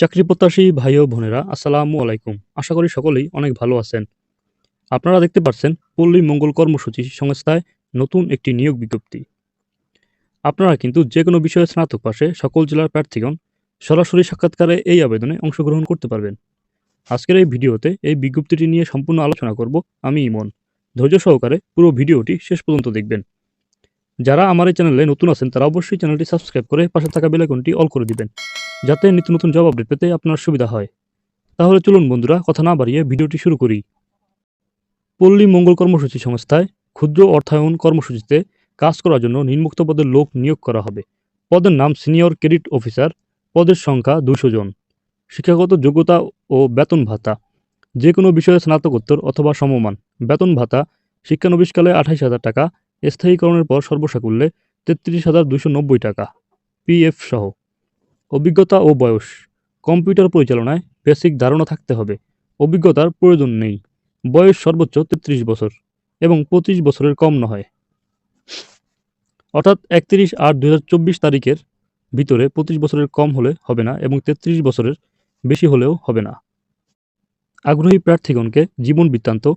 চাকরি প্রত্যাশী ভাই ও বোনেরা, আসসালামু আলাইকুম। আশা করি সকলেই অনেক ভালো আছেন। আপনারা দেখতে পাচ্ছেন পল্লী মঙ্গল কর্মসূচি সংস্থায় নতুন একটি নিয়োগ বিজ্ঞপ্তি। আপনারা কিন্তু যে কোনো বিষয়ে স্নাতক পাশে সকল জেলার প্রার্থীগণ সরাসরি সাক্ষাৎকারে এই আবেদনে অংশগ্রহণ করতে পারবেন। আজকের এই ভিডিওতে এই বিজ্ঞপ্তিটি নিয়ে সম্পূর্ণ আলোচনা করব আমি ইমন। ধৈর্য সহকারে পুরো ভিডিওটি শেষ পর্যন্ত দেখবেন। যারা আমার এই চ্যানেলে নতুন আছেন তারা অবশ্যই চ্যানেলটি সাবস্ক্রাইব করে পাশে থাকা বেলাইকনটি অল করে দিবেন। যাতে নিত্য নতুন জব আপডেট পেতে আপনার সুবিধা হয়। তাহলে চলুন বন্ধুরা, কথা না বাড়িয়ে ভিডিওটি শুরু করি। পল্লী মঙ্গল কর্মসূচি সংস্থায় ক্ষুদ্র অর্থায়ন কর্মসূচিতে কাজ করার জন্য নিম্নোক্ত পদের লোক নিয়োগ করা হবে। পদের নাম সিনিয়র ক্রেডিট অফিসার, পদের সংখ্যা দুশো জন। শিক্ষাগত যোগ্যতা ও বেতন ভাতা যে কোনো বিষয়ে স্নাতকোত্তর অথবা সমমান। বেতন ভাতা শিক্ষানবিশকালে আঠাইশ হাজার টাকা, স্থায়ীকরণের পর সর্বসাকুল্যে তেত্রিশ হাজার দুশো নব্বই টাকা। পিএফ সহ। অভিজ্ঞতা ও বয়স। কম্পিউটার পরিচালনায় বেসিক ধারণা থাকতে হবে। অভিজ্ঞতার প্রয়োজন নেই। বয়স সর্বোচ্চ তেত্রিশ বছর এবং পঁচিশ বছরের কম নয়। অর্থাৎ একত্রিশ আট দু তারিখের ভিতরে পঁচিশ বছরের কম হলে হবে না এবং তেত্রিশ বছরের বেশি হলেও হবে না। আগ্রহী প্রার্থীগণকে জীবন বৃত্তান্ত,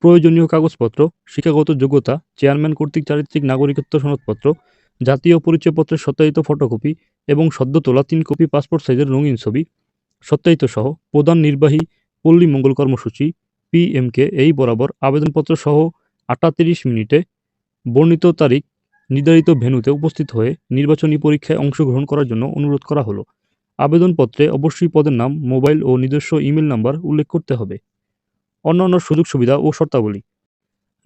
প্রয়োজনীয় কাগজপত্র, শিক্ষাগত যোগ্যতা, চেয়ারম্যান কর্তৃক চারিত্রিক নাগরিকত্ব সনদপত্র জাতীয় পরিচয়পত্রের সত্যায়িত ফটোকপি এবং সদ্য তোলা তিন কপি পাসপোর্ট সাইজের রঙিন ছবি। সত্যায়িত সহ প্রধান নির্বাহী পল্লী মঙ্গল কর্মসূচি পিএমকে এই বরাবর আবেদনপত্র সহ আটাত্রিশ মিনিটে বর্ণিত তারিখ নির্ধারিত ভেন্যুতে উপস্থিত হয়ে নির্বাচনী পরীক্ষায় অংশগ্রহণ করার জন্য অনুরোধ করা হলো। আবেদনপত্রে অবশ্যই পদের নাম, মোবাইল ও নিজস্ব ইমেল নাম্বার উল্লেখ করতে হবে। অন্যান্য সুযোগ সুবিধা ও শর্তাবলী।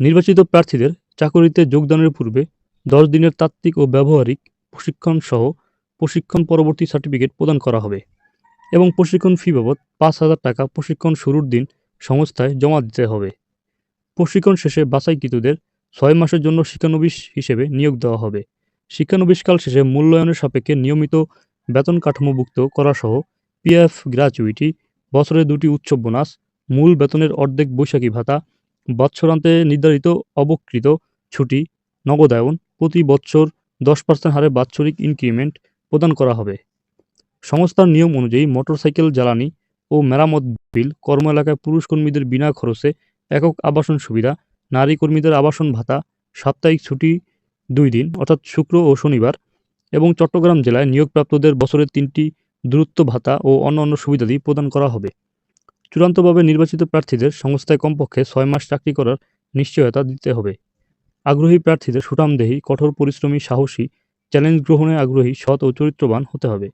নির্বাচিত প্রার্থীদের চাকরিতে যোগদানের পূর্বে দশ দিনের তাত্ত্বিক ও ব্যবহারিক প্রশিক্ষণ সহ প্রশিক্ষণ পরবর্তী সার্টিফিকেট প্রদান করা হবে এবং প্রশিক্ষণ ফি বাবদ পাঁচ হাজার টাকা প্রশিক্ষণ শুরুর দিন সংস্থায় জমা দিতে হবে। প্রশিক্ষণ শেষে বাছাইকৃতদের ছয় মাসের জন্য শিক্ষানবিশ হিসেবে নিয়োগ দেওয়া হবে। শিক্ষানবিশকাল শেষে মূল্যায়নের সাপেক্ষে নিয়মিত বেতন কাঠামোভুক্ত করা সহ পিএফ গ্র্যাচুইটি বছরে দুটি উৎসব বোনাস, মূল বেতনের অর্ধেক বৈশাখী ভাতা, বৎসরান্তে নির্ধারিত অবকৃত ছুটি, নগদায়ন প্রতি বছর দশ পার্সেন্ট হারে বাৎসরিক ইনক্রিমেন্ট প্রদান করা হবে। সংস্থার নিয়ম অনুযায়ী মোটরসাইকেল জ্বালানি ও মেরামত বিল কর্ম এলাকায় পুরুষ কর্মীদের বিনা খরচে একক আবাসন সুবিধা নারী কর্মীদের আবাসন ভাতা, সাপ্তাহিক ছুটি দুই দিন, অর্থাৎ শুক্র ও শনিবার, এবং চট্টগ্রাম জেলায় নিয়োগপ্রাপ্তদের বছরের তিনটি দূরত্ব ভাতা ও অন্য অন্যান্য সুবিধাদি প্রদান করা হবে। চূড়ান্তভাবে নির্বাচিত প্রার্থীদের সংস্থায় কমপক্ষে ছয় মাস চাকরি করার নিশ্চয়তা দিতে হবে। আগ্রহী প্রার্থীদের সুঠামদেহী কঠোর পরিশ্রমী, সাহসী, চ্যালেঞ্জ গ্রহণে আগ্রহী, সৎ ও চরিত্রবান হতে হবে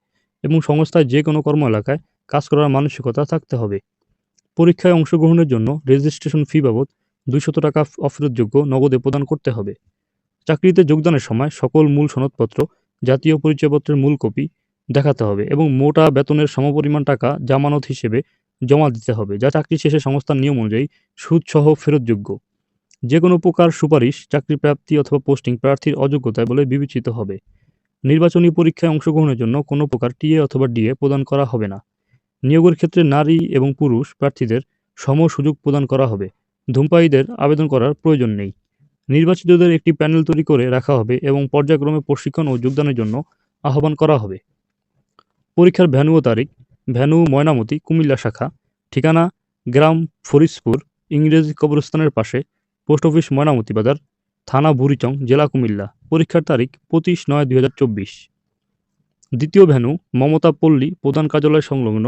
এবং সংস্থায় যে কোনো কর্ম এলাকায় কাজ করার মানসিকতা থাকতে হবে। পরীক্ষায় অংশগ্রহণের জন্য রেজিস্ট্রেশন ফি বাবদ দুইশত টাকা অফেরতযোগ্য নগদে প্রদান করতে হবে। চাকরিতে যোগদানের সময় সকল মূল সনদপত্র, জাতীয় পরিচয়পত্রের মূল কপি দেখাতে হবে এবং মোটা বেতনের সমপরিমাণ টাকা জামানত হিসেবে জমা দিতে হবে, যা চাকরি শেষে সংস্থার নিয়ম অনুযায়ী সুদসহ ফেরতযোগ্য। যে কোনো প্রকার সুপারিশ চাকরি প্রাপ্তি অথবা পোস্টিং প্রার্থীর অযোগ্যতায় বলে বিবেচিত হবে। নির্বাচনী পরীক্ষায় অংশগ্রহণের জন্য কোনো প্রকার টিএ অথবা ডিএ প্রদান করা হবে না। নিয়োগের ক্ষেত্রে নারী এবং পুরুষ প্রার্থীদের সম সুযোগ প্রদান করা হবে। ধূমপায়ীদের আবেদন করার প্রয়োজন নেই। নির্বাচিতদের একটি প্যানেল তৈরি করে রাখা হবে এবং পর্যায়ক্রমে প্রশিক্ষণ ও যোগদানের জন্য আহ্বান করা হবে। পরীক্ষার ভ্যানু ও তারিখ ভ্যানু ময়নামতি, কুমিল্লা শাখা, ঠিকানা, গ্রাম, ফরিদপুর, ইংরেজি কবরস্থানের পাশে পোস্ট অফিস ময়নামতি বাজার থানা বুড়িচং, জেলা কুমিল্লা। পরীক্ষার তারিখ পঁচিশ নয় দুই দ্বিতীয় ভ্যানু মমতা পল্লী প্রধান কার্যালয় সংলগ্ন,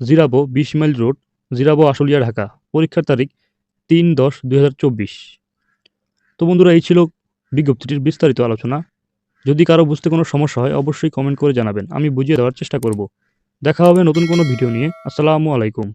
জিরাবো বিশ মাইল রোড, জিরাবো আশুলিয়া, ঢাকা। পরীক্ষার তারিখ তিন দশ দুই তো বন্ধুরা, এই ছিল বিজ্ঞপ্তিটির বিস্তারিত আলোচনা। যদি কারও বুঝতে কোনো সমস্যা হয়, অবশ্যই কমেন্ট করে জানাবেন। আমি বুঝিয়ে দেওয়ার চেষ্টা করব। দেখা হবে নতুন কোনো ভিডিও নিয়ে। আসসালামু আলাইকুম।